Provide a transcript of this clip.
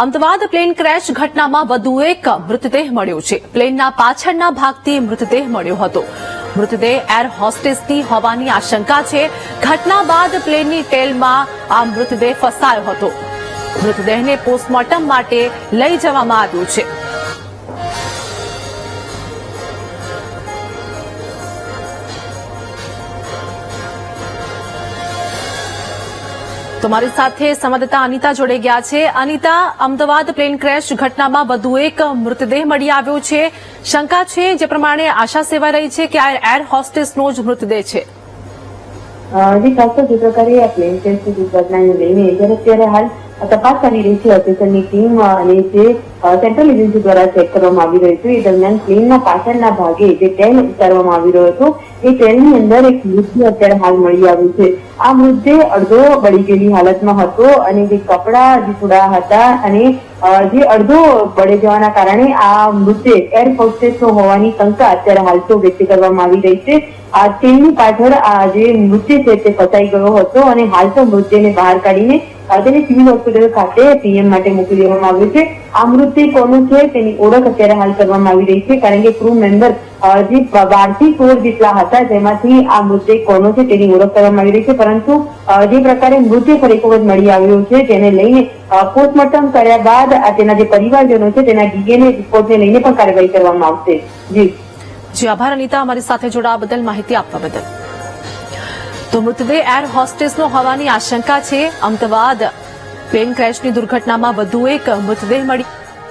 Ahmedabad plane crash ઘટનામાં વધુ એક મૃતદેહ મળ્યો છે. પ્લેનના પાછળના ભાગથી મૃતદેહ મળ્યો હતો. મૃતદેહ એર હોસ્ટેસની હોવાની આશંકા છે. ઘટના બાદ પ્લેનની ટેલમાં આ મૃતદેહ ફસાયો હતો. મૃતદેહને પોસ્ટમોર્ટમ માટે લઈ જવામાં આવ્યો છે. તમારી સાથે સંવાદદાતા અનિતા જોડે ગયા છે. અનિતા, અમદાવાદ પ્લેન ક્રેશ ઘટનામાં વધુ એક મૃતદેહ મળી આવ્યો છે. શંકા છે, જે પ્રમાણે આશા સેવાઈ રહી છે કે આ એર હોસ્ટેસનો જ મૃતદેહ છે. જી ખાસ જે પ્રકારે આ પ્લેન ટેસ્ટ દુર્ઘટનાને લઈને જ્યારે અત્યારે હાલ તપાસ કરી રહી છે ઓફિસરની ટીમ અને જે સેન્ટ્રલ એજન્સી દ્વારા ચેક કરવામાં આવી રહ્યું છે, એ દરમિયાન પ્લેનના પાછળના ભાગે જે ટેલ ઉતારવામાં આવી રહ્યો હતો, એ ટેલની અંદર એક મૃતદેહ અત્યારે હાલ મળી આવ્યું છે. આ મૃતદેહ અડધો બળી ગયેલી હાલતમાં હતો અને જે કપડા જે થોડા હતા અને જે અડધો બળે જવાના કારણે આ મૃતદેહ એર ફોર્સેસનો હોવાની શંકા અત્યારે હાલ તો વ્યક્ત કરવામાં આવી રહી છે. આ તેની પાછળ આ જે મૃત્યુ છે, તે ફસાઈ ગયો હતો અને હાલ તો મૃતદેહને બહાર કાઢીને તેને સિવિલ હોસ્પિટલ ખાતે પીએમ માટે મોકલી દેવામાં આવ્યું છે. આ મૃત્યુ કોનું છે તેની ઓળખ અત્યારે હાલ કરવામાં આવી રહી છે, કારણ કે ક્રૂ મેમ્બર જે બારથી સોળ જેટલા હતા જેમાંથી આ મૃત્યુ કોનો છે તેની ઓળખ કરવામાં આવી રહી છે. પરંતુ જે પ્રકારે મૃત્યુ ફરી વખત મળી આવ્યો છે તેને લઈને પોસ્ટમોર્ટમ કર્યા બાદ તેના જે પરિવારજનો છે તેના ડીએનએ રિપોર્ટને લઈને પણ કાર્યવાહી કરવામાં આવશે. જી. જી, આભાર અનિતા. અમારી સાથે જોડાવા બદલ માહિતી આપવા બદલ. તો મૃતદેહ એર હોસ્ટેસનો હોવાની આશંકા છે. અમદાવાદ. પ્લેન ક્રેશની દુર્ઘટનામાં વધુ એક મૃતદેહ મળી